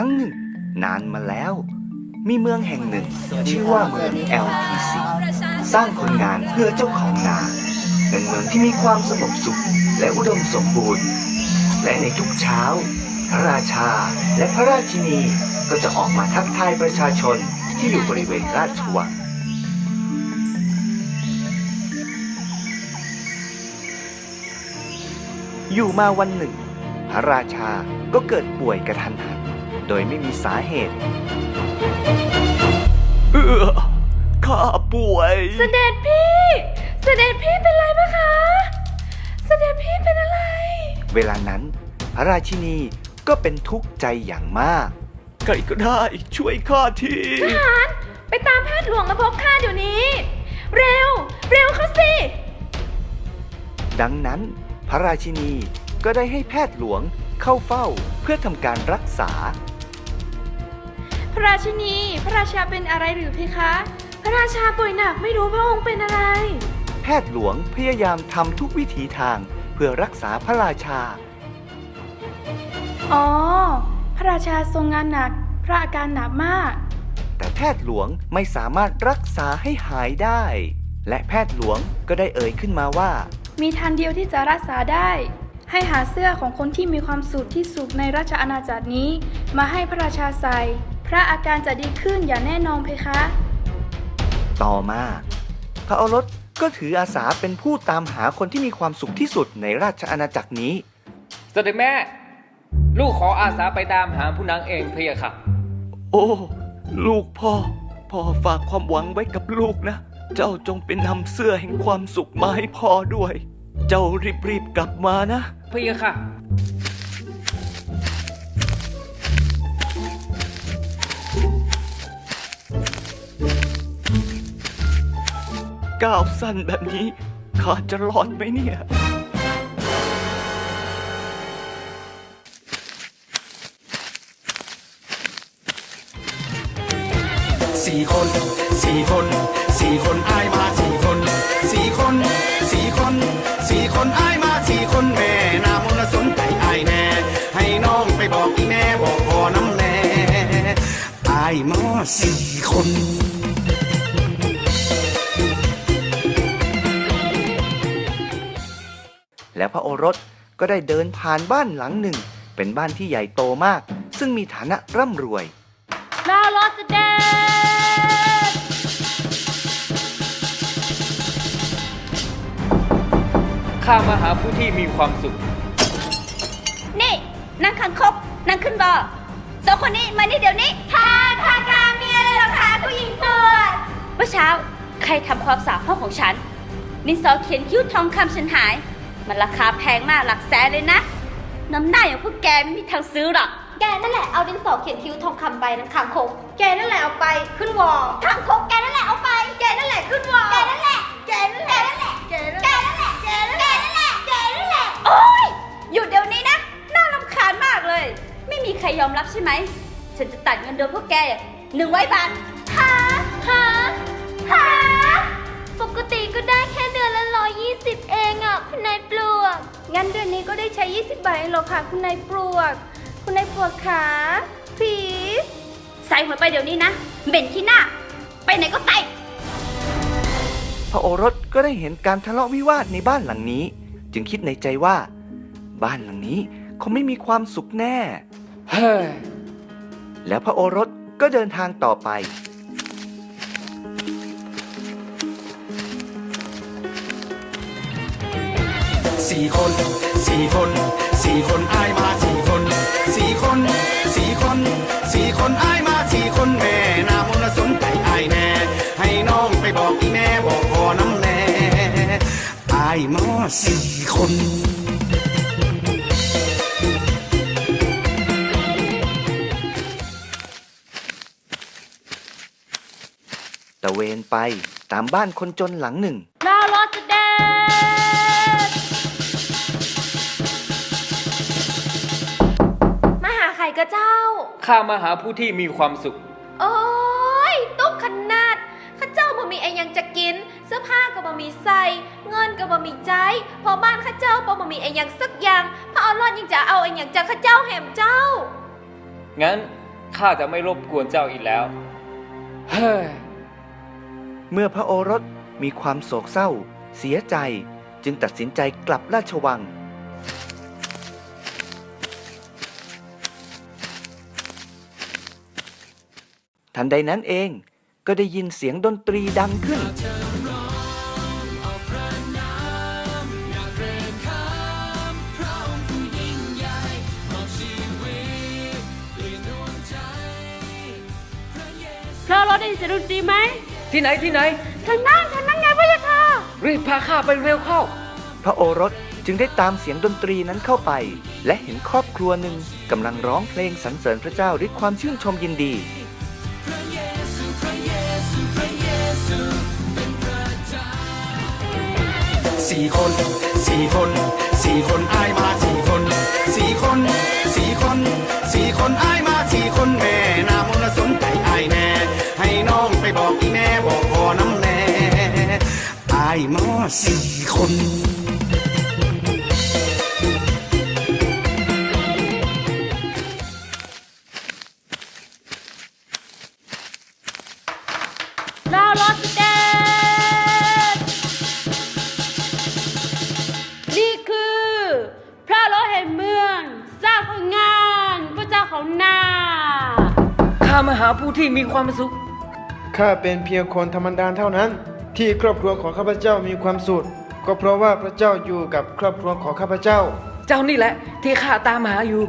กาลครั้งหนึ่ง นานมาแล้ว มีเมืองแห่งหนึ่ง ชื่อว่าเมือง LTC สร้างคนงานเพื่อเจ้าของนาเป็นเมืองที่มีความสงบสุขและอุดมสมบูรณ์ และในทุกเช้า พระราชาและพระราชินีก็จะออกมาทักทายประชาชนที่อยู่บริเวณราชวังอยู่มาวันหนึ่ง พระราชาก็เกิดป่วยกระทันหัน โดยไม่มีสาเหตุ เออข้าป่วย เสด็จพี่ เสด็จพี่เป็นไรปะคะ เสด็จพี่เป็นอะไร เวลานั้นพระราชินีก็เป็นทุกข์ใจอย่างมาก ใครก็ได้ช่วยข้าทีทหาร ไปตามแพทย์หลวงมาพบข้าเดี๋ยวนี้ เร็ว เร็วเข้าสิ ดังนั้น พระราชินีก็ได้ให้แพทย์หลวงเข้าเฝ้าเพื่อทำการรักษาพ ระราชินี พระราชาเป็นอะไรหรือเพคะ พระราชาป่วยหนักไม่รู้พระองค์เป็นอะไร แพทย์หลวงพยายามทำทุกวิถีทางเพื่อรักษาพระราชา อ๋อ พระราชาทรงงานหนัก พระอาการหนักมาก แต่แพทย์หลวงไม่สามารถรักษาให้หายได้ และแพทย์หลวงก็ได้เอ่ยขึ้นมาว่า มีทางเดียวที่จะรักษาได้ ให้หาเสื้อของคนที่มีความสุขที่สุดในราชอาณาจักรนี้ มาให้พระราชาใส่ พระอาการจะดีขึ้นอย่างแน่นอนเพคะ ต่อมาพระโอรสก็ถืออาสาเป็นผู้ตามหาคนที่มีความสุขที่สุดในราชอาณาจักรนี้ เสด็จแม่ ลูกขออาสาไปตามหาผู้นางเองเพียค่ะ โอ้ ลูกพ่อ พ่อฝากความหวังไว้กับลูกนะ เจ้าจงเป็นนำเสื้อแห่งความสุขมาให้พ่อด้วย เจ้ารีบๆกลับมานะ เพียค่ะ ก้าวสั้นแบบนี้ข้าจะรอดไหมเนี่ย สี่คน สี่คน สี่คนอายมาสี่คน สี่คน สี่คน สี่คนอายมาสี่คนแม่นามนสนใจอายแน่ ให้น้องไปบอกอีแม่บอกพอน้ำแน่อายมาสี่คน และพระโอรสก็ได้เดินผ่านบ้านหลังหนึ่ง เป็นบ้านที่ใหญ่โตมาก ซึ่งมีฐานะร่ำรวยลารอสเดจข้ามาหาผู้ที่มีความสุข นี่นางคังคกนางขึ้นบอสองคนนี้มานี่เดี๋ยวนี้ค่ะค่ะค่ะมีอะไรหรอคะผู้หญิงปวดเมื่อเช้า ใครทำความสะอาดห้องของฉันดินสอเขียนคิ้วทองคำฉันหาย มันราคาแพงมากหลักแสนเลยนะ น้ำหน้าอย่างพวกแกไม่มีทางซื้อหรอก แกนั่นแหละเอาดินสอเขียนคิ้วทองคำไปนะคางคกแกนั่นแหละเอาไปขึ้นวอทางคกแกนั่นแหละเอาไป แกนั่นแหละขึ้นวอแกนั่นแหละแกนั่นแหละ แกนั่นแหละ แกนั่นแหละ แกนั่นแหละ แกนั่นแหละ แกนั่นแหละ โอ๊ยหยุดเดี๋ยวนี้นะ น่ารำคาญมากเลย ไม่มีใครยอมรับใช่ไหม ฉันจะตัดเงินเดือนพวกแกหนึ่งไว้บาทหาหาหาปกติก็ได้แค่เดือน ละร้อยยี่สิบเองอะคุณนายปลวก งั้นเดือนนี้ก็ได้ใช้ 20บาทเองเหรอคะคุณนายปลวก คุณนายปลวกขาพีสใส่หัวไปเดี๋ยวนี้นะเหม็นที่หน้า ไปไหนก็ไป พระโอรสก็ได้เห็นการทะเลาะวิวาทในบ้านหลังนี้ จึงคิดในใจว่า บ้านหลังนี้คงไม่มีความสุขแน่ เฮ้ย แล้วพระโอรสก็เดินทางต่อไป สี่คนสี่คนสี่คนอ้ายมาสี่คนสี่คนสี่คนสี่คนอ้ายมาสี่คนแม่นามนสนใจอ้ายแน่ให้น้องไปบอกอีแม่บอกพ่อน้ำแน่อ้ายมาสี่คนตะเวนไปตามบ้านคนจนหลังหนึ่งลารอ ข้ามาหาผู้ที่มีความสุข โอ้ยตุ๊กขนาดข้าเจ้าบ่มีไอ้หยังจะกิน เสื้อผ้าก็บ่มีใส่เงินก็บ่มีใจายพอบ้านข้าเจ้าบ่บ่มีไอ้หยังสักอย่างพระเอารอดยังจะเอาไอ้หยังจากข้าเจ้าแหมเจ้า งั้นข้าจะไม่รบกวนเจ้าอีกแล้ว เฮ้ย เมื่อพระโอรสมีความโศกเศร้า เสียใจจึงตัดสินใจกลับราชวัง ทันใดนั้นเองก็ได้ยินเสียงดนตรีดังขึ้นเรารถได้ยินเสียงดนตรีไหมที่ไหนที่ไหน ทางนั้นทางนั้นไงพระยาค่ะรีบพาข้าไปเร็วเข้า พระโอรสจึงได้ตามเสียงดนตรีนั้นเข้าไป และเห็นครอบครัวหนึ่งกำลังร้องเพลงสรรเสริญพระเจ้าด้วยความชื่นชมยินดี สี่คนสี่คนสี่คนอายมาสี่คนสี่คนสี่คนสี่คนอายมาสี่คนแม่นามนสนใจอายแน่ให้น้องไปบอกอีแม่บอกพ่อน้ำแน่อายมาสี่คน นี่คือ พระรถแห่งเมืองสร้างผลงานพระเจ้าของนา ข้ามาหาผู้ที่มีความสุข ข้าเป็นเพียงคนธรรมดาเท่านั้น ที่ครอบครัวของข้าพเจ้ามีความสุขก็เพราะว่าพระเจ้าอยู่กับครอบครัวของข้าพเจ้า เจ้านี่แหละที่ข้าตามหาอยู่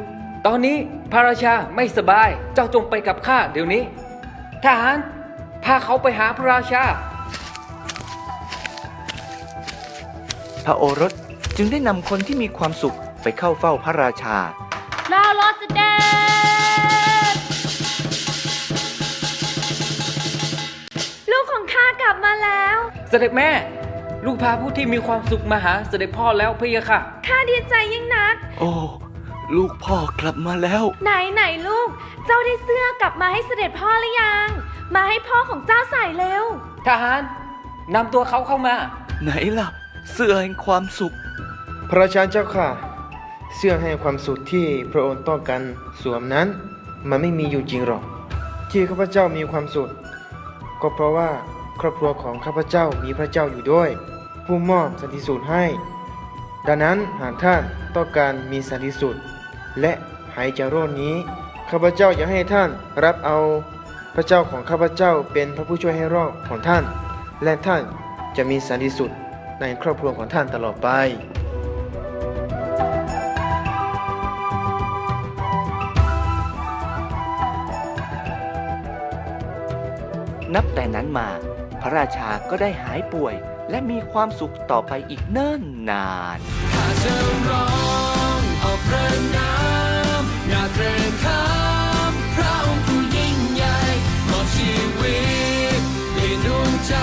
ตอนนี้พระราชาไม่สบาย เจ้าจงไปกับข้าเดี๋ยวนี้ ทหารพาเขาไปหาพระราชา พระโอรส จึงได้นำคนที่มีความสุขไปเข้าเฝ้าพระราชา เรารถเด็ดลูกของข้ากลับมาแล้ว เสด็จแม่ ลูกพาผู้ที่มีความสุขมาหาเสด็จพ่อแล้วพะยะค่ะ ข้าดีใจยิ่งนัก โอ้ ลูกพ่อกลับมาแล้ว ไหนไหนลูก เจ้าได้เสื้อกลับมาให้เสด็จพ่อหรือยัง มาให้พ่อของเจ้าใส่เร็ว ทหารนำตัวเขาเข้ามา ไหนล่ะ เสื้อแห่งความสุข พระราชาเจ้าค่ะ เสื้อให้ความสุขที่พระองค์ต้องการสวมนั้น มันไม่มีอยู่จริงหรอก ที่ข้าพเจ้ามีความสุขก็เพราะว่าครอบครัวของข้าพเจ้ามีพระเจ้าอยู่ด้วย ผู้มอบสันติสุขให้ ดังนั้นหากท่านต้องการมีสันติสุขและหายจากโรคนี้ข้าพเจ้าอยากให้ท่านรับเอาพระเจ้าของข้าพเจ้าเป็นพระผู้ช่วยให้รอดของท่าน และท่านจะมีสันติสุขในครอบครัวของท่านตลอดไป นับแต่นั้นมา พระราชาก็ได้หายป่วย และมีความสุขต่อไปอีกเนิ่นนานถ้าจะร้องออกเริน้ำอย่าเกรงขามพระองค์ผู้ยิ่งใหญ่มอบชีวิตในดวงใจ